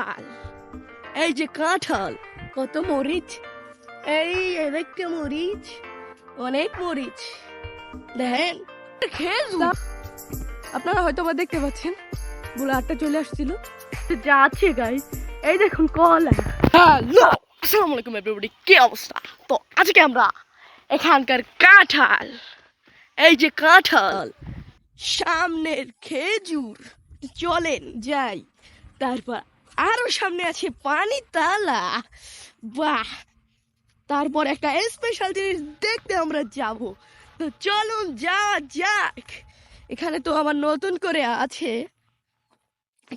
কাঁঠাল। এই যে কাঁঠাল কত মরিচ? এই একটা মরিচ অনেক মরিচ। দেখেন খেজুর। আপনারা হয়তো বা দেখতে পাচ্ছেন বুলারটা চলে আসছিল। যা আছে গাই এই দেখুন কলা। হ্যালো আসসালামু আলাইকুম এভরিবডি কি অবস্থা? তো আজকে আমরা এখানকার কাঁঠাল। এই যে কাঁঠাল। সামনের খেজুর চলেন যাই। তারপর আরও সামনে আছে পানি তালা। বাহ! তারপর একটা স্পেশাল জিনিস দেখতে আমরা যাব। তো চলুন যাওয়া যাক। এখানে তো আমার নতুন করে আছে।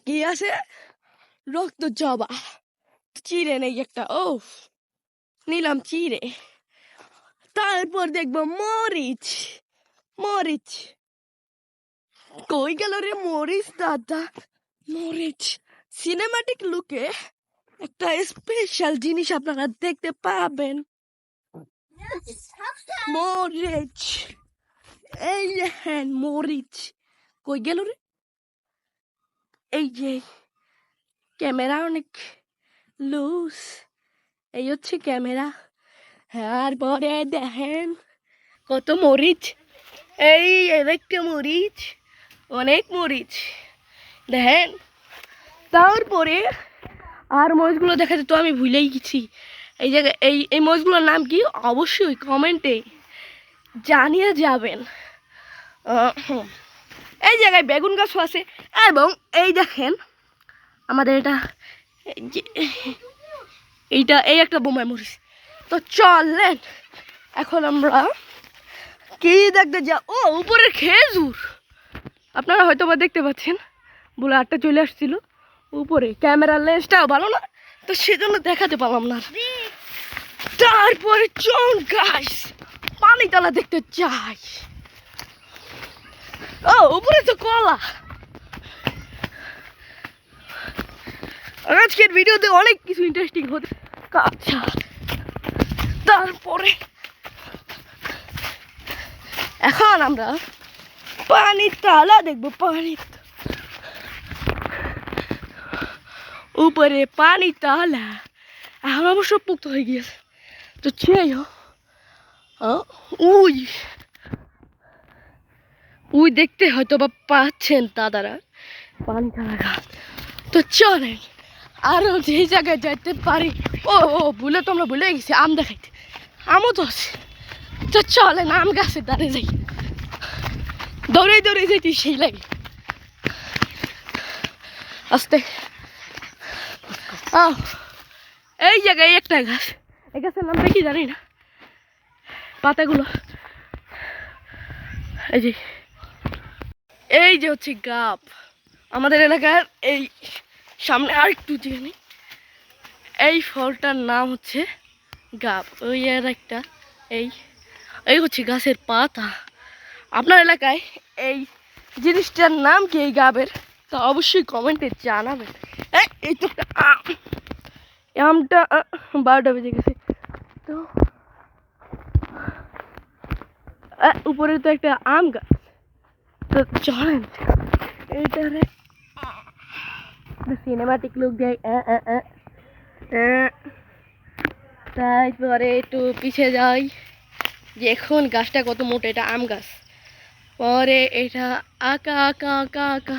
কি আছে? রক্ত জবা। চিড়ে নেই একটা ও নিলাম চিড়ে। তারপর দেখব মরিচ। মরিচ। কই গেল রে মরিচ, দাদা? মরিচ। সিনেমাটিক লুকে একটা স্পেশাল জিনিস আপনারা দেখতে পাবেন। মরিচ। এই দেখেন মরিচ। কই গেল রে? এই যে ক্যামেরা অনেক লুজ এই হচ্ছে ক্যামেরা। তারপরে দেখেন কত মরিচ। এই একটা মরিচ। অনেক মরিচ। দেখেন। তারপরে আর মরিচগুলো দেখাতে তো আমি ভুলেই গেছি। এই জায়গায় এই এই মরিচগুলোর নাম কি? অবশ্যই কমেন্টে জানিয়ে যাবেন। এই জায়গায় বেগুন গাছও আছে এবং এই দেখেন আমাদের এটা এইটা, এই একটা বোমায় মরিচ। তো চলেন, এখন আমরা কি দেখতে যা, ও উপরে খেজুর। আপনারা হয়তো বা দেখতে পাচ্ছেন বুলারটা চলে আসছিল। ক্যামেরার লেন্সটাও ভালো না, তো সেজন্য দেখাতে পারলাম না তারপরে চল গাছ পানি তলা দেখতে চাই ও, উপরে তো কলা। আজকের ভিডিওতে অনেক কিছু ইন্টারেস্টিং হতে আচ্ছা তারপরে এখন আমরা পানির তালা দেখব পানির উপরে পানি তালা। এখন অবশ্য পুক্ত হয়ে গিয়েছে। তো চেয়ে উই। উই দেখতে হয়তো বা পাচ্ছেন দাদারা পানি তালা ঘাট তো চলেন আরও যে জায়গায় যাইতে পারি। ও ও, ভুলে তো আমরা ভুলে গেছি, আম দেখাইতে। আমও তো আছে। তো চলেন, আম গাছে দাঁড়িয়ে যাই। দৌড়ে দৌড়ে যাইতে সেই লাগে। আস্তে। এই জায়গায় একটা গাছ। এই গাছের নাম কি জানি না। পাতাগুলো। এই যে এই যে হচ্ছে গাব। আমাদের এলাকার এই সামনে আর একটু জানি এই ফলটার নাম হচ্ছে গাব। ওই আর একটা, এই এই হচ্ছে গাছের পাতা। আপনার এলাকায় এই জিনিসটার নাম কি এই গাবের? তা অবশ্যই কমেন্টে জানাবেন। এই, তো। আমটা বারোটা বেজে গেছে। তো উপরে তো একটা আম গাছ। তো চলেন এইটারে সিনেমাটিক লুক দেয়। তারপরে একটু পিছিয়ে যাই। যে এখন গাছটা কত মোটা এটা আম গাছ। পরে এটা আঁকা আঁকা আঁকা আঁকা।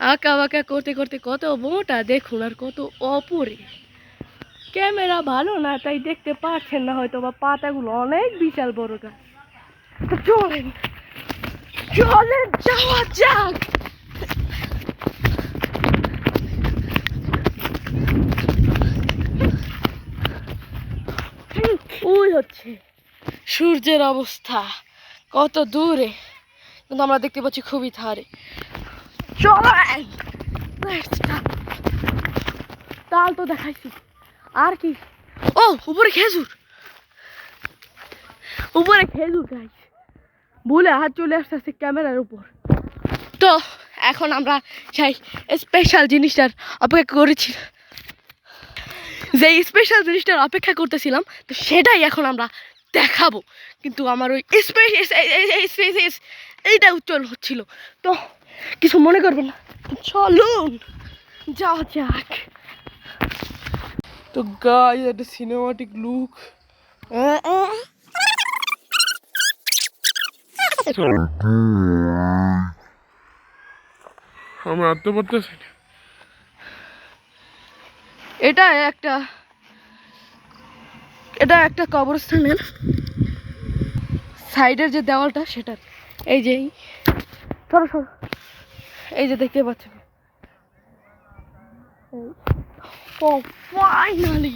আঁকা বাঁকা করতে করতে কত মোটা, দেখুন, আর কত অপরে। ক্যামেরা ভালো না, তাই দেখতে পাচ্ছেন না হয়তো বা পাতাগুলো, অনেক বিশাল বড় গাছ। চলেন চলেন, যাওয়া যাক। ওই হচ্ছে সূর্যের অবস্থা, কত দূরে। কিন্তু আমরা দেখতে পাচ্ছি খুবই ধারে। Let's তাল তো দেখাইছি। আর কি? ও, উপরে খেজুর। উপরে খেজুর গাছ ভুলে হাত চলে আসতেছে ক্যামেরার উপর। তো, এখন আমরা সেই স্পেশাল জিনিসটার অপেক্ষা করেছি। যে স্পেশাল জিনিসটার অপেক্ষা করতেছিলাম, তো সেটাই এখন আমরা দেখাবো। কিন্তু আমার ওই স্পেস এইটা উজ্জ্বল হচ্ছিল। তো কিছু মনে করবেন না। চলুন যাওয়া যাক। তো গাই একটা সিনেমাটিক লুক আমি আনতে পারতেছি না। এটা একটা এটা একটা কবরস্থানের সাইডের যে দেওয়ালটা সেটার। এই যে এই সরো সরো। এই যে দেখতে পাচ্ছেন। ফাইনালি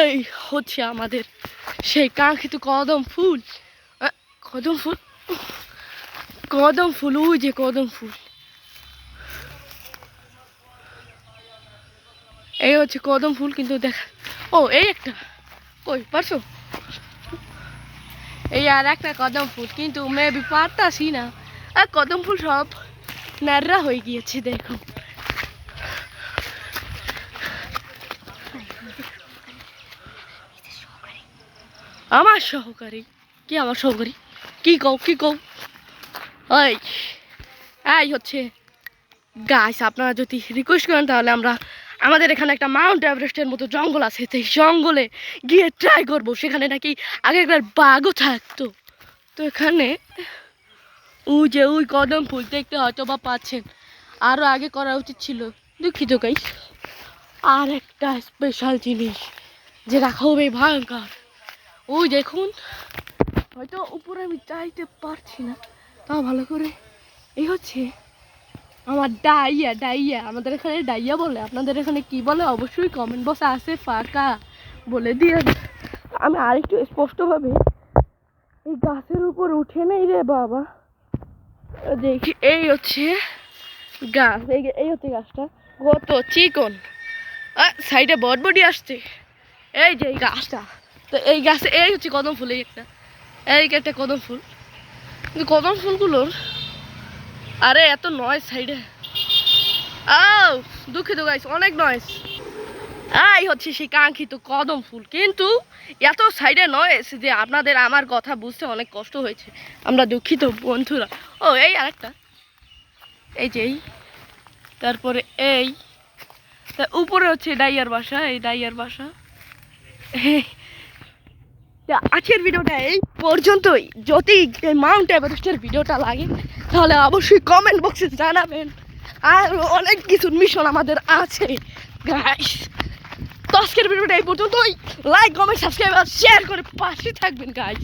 এই হচ্ছে আমাদের সেই কাঙ্ক্ষিত কদম ফুল। কদম ফুল? কদম ফুল ওই যে কদম ফুল। এই হচ্ছে কদম ফুল কিন্তু দেখা ও এই একটা। কই পারছ? এই আর একটা কদম ফুল কিন্তু মেবি পারতাছি না। আর কদম ফুল সব ন্যাড়া হয়ে গিয়েছে, দেখো। আমার সহকারী? কি আমার সহকারী? কি কও কি কও? ওই এই হচ্ছে। গাছ আপনারা যদি রিকোয়েস্ট করেন, তাহলে আমরা আমাদের এখানে একটা মাউন্ট এভারেস্টের মতো জঙ্গল আছে, সেই জঙ্গলে গিয়ে ট্রাই করব। সেখানে নাকি আগেকার বাঘও থাকতো। তো এখানে ওই যে ওই কদম ফুল দেখতে হয়তো বা পাচ্ছেন। আরও আগে করা উচিত ছিল। দুঃখিত গাই আর একটা স্পেশাল জিনিস যে রাখা হবে ভয়ঙ্কর। ওই দেখুন, হয়তো উপরে আমি চাইতে পারছি না, তাও ভালো করে। এই হচ্ছে আমার ডাইয়া ডাইয়া। আমাদের এখানে ডাইয়া বলে, আপনাদের এখানে কি বলে অবশ্যই কমেন্ট বক্সে আছে, ফাঁকা। বলে দিয়ে আমি আরেকটু স্পষ্টভাবে এই গাছের উপর উঠে নেই রে বাবা। দেখি, এই হচ্ছে গাছ, এই এই হচ্ছে গাছটা। কত চিকন। সাইডে বটবডি আসছে। এই যে এই গাছটা। তো এই গাছে এই হচ্ছে কদম ফুল, এই একটা। এই একটা কদম ফুল। কদম ফুলগুলোর আরে এত নয় সাইডে আও দুঃখিত গাইস অনেক নয়েস এই হচ্ছে সেই কাঙ্ক্ষিত কদম ফুল। কিন্তু এত সাইডে নয়েস যে আপনাদের আমার কথা বুঝতে অনেক কষ্ট হয়েছে। আমরা দুঃখিত বন্ধুরা। ও, এই আরেকটা। এই যে এই। তারপরে এই। তা উপরে হচ্ছে ডাইয়ার বাসা, এই ডাইয়ার বাসা। আজকের ভিডিওটা এই পর্যন্তই। যদি মাউন্ট এভারেস্টের ভিডিওটা লাগে, তাহলে অবশ্যই কমেন্ট বক্সে জানাবেন। আর অনেক কিছু মিশন আমাদের আছে। গাইস আজকের ভিডিওটা এই পর্যন্তই। লাইক কমেন্ট সাবস্ক্রাইব আর শেয়ার করে পাশে থাকবেন গাইস